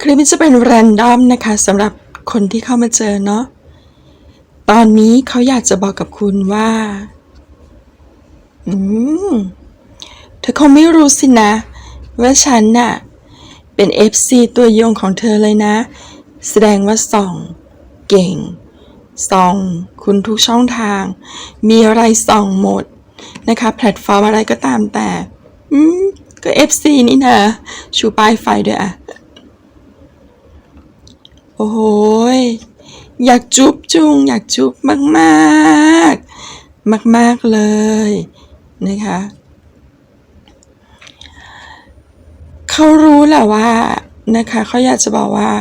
คลิปนี้จะเป็นแรนดอมนะคะสำหรับคนที่เข้ามาเจอเนาะ ตอนนี้เขาอยากจะบอกกับคุณว่า อืม เธอคงไม่รู้สินะ ว่าฉันน่ะ เป็น FC ตัวยงของเธอเลยนะ แสดงว่าส่อง เก่ง ส่อง คุณทุกช่องทาง มีอะไรส่องหมดนะคะ แพลตฟอร์มอะไรก็ตามแต่ อืม ก็ FC นี่นะ ชูป้ายไฟด้วยอะ โอ้โหยอยากจุ๊บจุง อยากจุ๊บมากๆมากๆเลยนะคะเขารู้แหละว่านะคะเขาอยากจะบอกว่า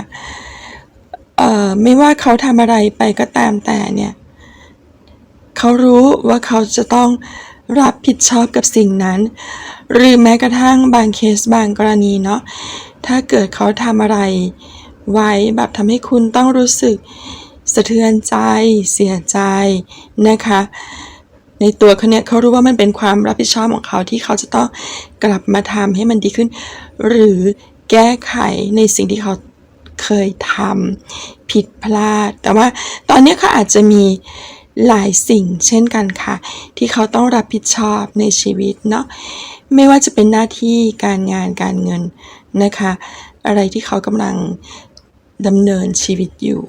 เอ่อไม่ว่าเขาทำอะไรไปก็ตามแต่เนี่ยเขารู้ว่าเขาจะต้องรับผิดชอบกับสิ่งนั้น หรือแม้กระทั่งบางเคสบางกรณีเนาะถ้าเกิดเขาทำอะไร ไว้แบบทำให้คุณต้องรู้สึกสะเทือนใจ เสียใจนะคะ ในตัวเขาเนี่ยเขารู้ว่ามันเป็นความรับผิดชอบของเขาที่เขาจะต้องกลับมาทำให้มันดีขึ้น หรือแก้ไขในสิ่งที่เขาเคยทำผิดพลาด แต่ว่าตอนนี้เขาอาจจะมีหลายสิ่งเช่นกันค่ะ ที่เขาต้องรับผิดชอบในชีวิตเนาะไม่ว่าจะเป็นหน้าที่การงานการเงินนะคะ อะไรที่เขากำลัง ดำเนินชีวิตอยู่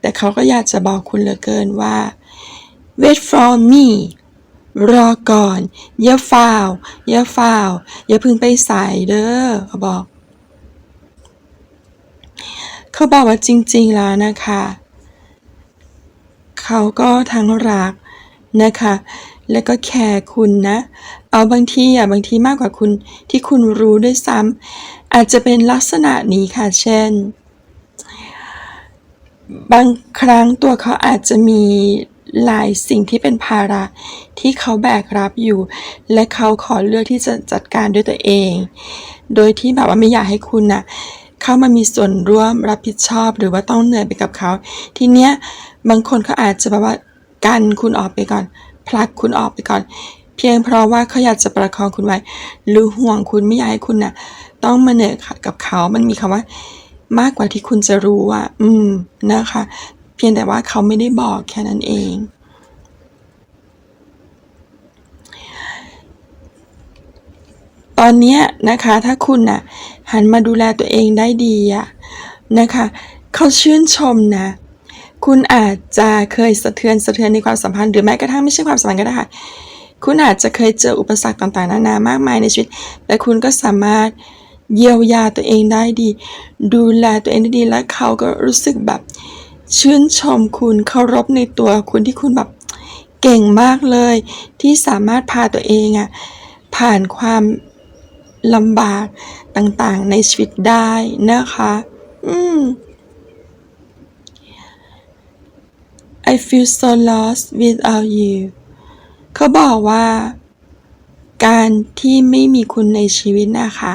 แต่เขาก็อยากจะบอกคุณเหลือเกินว่า wait for me รอก่อน อย่าฟ้าวอย่าฟ้าวอย่าพึ่งไปสายเด้อเขาบอก เขาบอกว่าจริง ๆ แล้วนะคะ เขาก็ทั้งรักนะคะ แล้วก็แคร์คุณนะ เอาบางทีอะบางทีมากกว่าคุณที่คุณรู้ด้วยซ้ำอาจจะเป็นลักษณะนี้ค่ะ เช่น บางครั้งตัวเขาอาจจะมีหลายสิ่งที่เป็นภาระที่เขาแบกรับอยู่ และเขาขอเลือกที่จะจัดการด้วยตัวเอง โดยที่แบบว่าไม่อยากให้คุณน่ะเข้ามามีส่วนร่วมรับผิดชอบหรือว่าต้องเหนื่อยไปกับเขา ทีเนี้ยบางคนเขาอาจจะแบบว่ากันคุณออกไปก่อน ผลักคุณออกไปก่อน เพียงเพราะว่าเขาอยากจะประคองคุณไว้ หรือห่วงคุณไม่อยากให้คุณน่ะต้องมาเหนื่อยกับเขา มันมีคำว่า มากกว่าที่คุณจะรู้อะอืมนะคะ เพียงแต่ว่าเขาไม่ได้บอกแค่นั้นเอง ตอนเนี้ยนะคะ ถ้าคุณน่ะ หันมาดูแลตัวเองได้ดีอะนะคะ เขาชื่นชมนะคุณอาจจะเคยสะเทือนสะเทือนในความสัมพันธ์หรือแม้กระทั่งไม่ใช่ความสัมพันธ์ก็ได้ค่ะ คุณอาจจะเคยเจออุปสรรคต่างๆ นานามากมายในชีวิต แต่คุณก็สามารถ เยียวยาตัวเองได้ดี ดูแลตัวเองได้ดีและเขาก็รู้สึกแบบชื่นชมคุณเคารพในตัวคุณที่คุณแบบเก่งมากเลย ที่สามารถพาตัวเองอะผ่านความลำบากต่างๆ ในชีวิตได้นะคะ อืม I feel so lost without you เขาบอกว่า การที่ไม่มีคุณในชีวิตนะคะ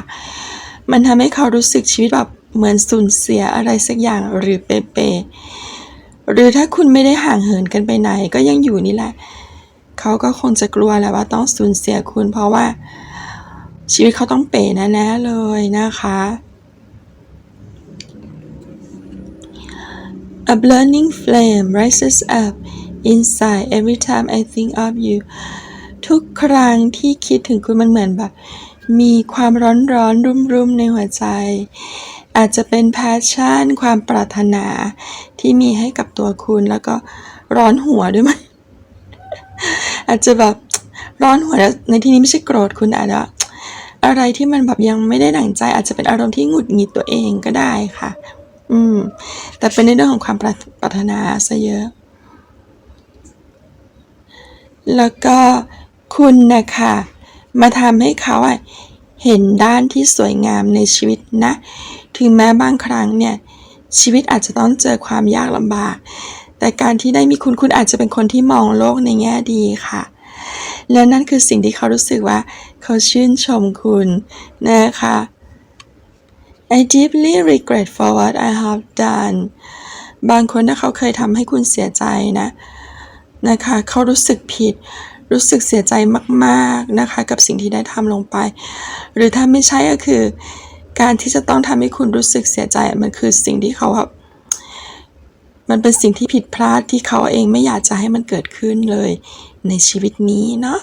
มันทำให้เขารู้สึกชีวิตแบบเหมือนสูญเสียอะไรสักอย่างหรือเปเปหรือถ้าคุณไม่ได้ห่างเหินกันไปไหนก็ยังอยู่นี่แหละ เขาก็คงจะกลัวแหละว่าต้องสูญเสียคุณ เพราะว่าชีวิตเขาต้องเป๋แน่ๆเลยนะคะ A burning flame rises up inside every time I think of you ทุกครั้งที่คิดถึงคุณมันเหมือนแบบ มีความร้อนร้อนรุ่มรุ่มในหัวใจ อาจจะเป็นแพชชั่น ความปรารถนาที่มีให้กับตัวคุณแล้วก็ร้อนหัวด้วยมั้ยอาจจะแบบร้อนหัวในที่นี้ไม่ใช่โกรธคุณอาจจะอะไรที่มันแบบยังไม่ได้ดั่งใจ อาจจะเป็นอารมณ์ที่หงุดหงิดตัวเองก็ได้ค่ะ อืม แต่เป็นในเรื่องของความปรารถนาซะเยอะ แล้วก็คุณนะคะ มาทำให้เขาเห็นด้านที่สวยงามในชีวิตนะ ถึงแม้บางครั้งเนี่ยชีวิตอาจจะต้องเจอความยากลำบาก แต่การที่ได้มีคุณคุณอาจจะเป็นคนที่มองโลกในแง่ดีค่ะ และนั่นคือสิ่งที่เขารู้สึกว่า เขาชื่นชมคุณนะคะ I deeply regret for what I have done บางคนถ้าเขาเคยทำให้คุณเสียใจนะ นะคะเขารู้สึกผิด รู้สึกเสียใจมากๆนะคะ กับสิ่งที่ได้ทำลงไป หรือถ้าไม่ใช่ก็คือ การที่จะต้องทำให้คุณรู้สึกเสียใจมันคือสิ่งที่เขาแบบมันเป็นสิ่งที่ผิดพลาดที่เขาเองไม่อยากจะให้มันเกิดขึ้นเลยในชีวิตนี้เนาะ